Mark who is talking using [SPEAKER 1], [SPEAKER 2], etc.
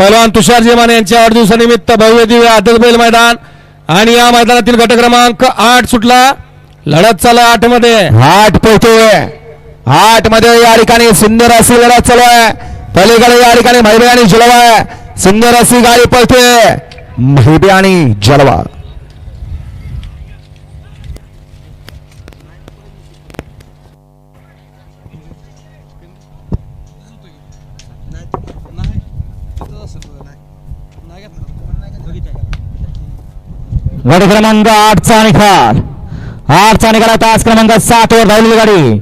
[SPEAKER 1] पहलवान तुषार जेमाने यांच्या वाढदिवसानिमित्त भव्य दिव्य आदत बैल मैदान आणि या मैदानातील गट क्रमांक आठ सुटला. लढत चालू आठमध्ये
[SPEAKER 2] आठ पोहतोय आठमध्ये या ठिकाणी सुंदर अशी लढत चालू आहे. पलीकडे या ठिकाणी महिबे आणि जलवा आहे. सुंदर अशी गाडी पळते. महिबे आणि जलवा गाडी क्रमांक आठचा निकाल आठचा निकाल तास क्रमांक सात वर धावलेली गाडी.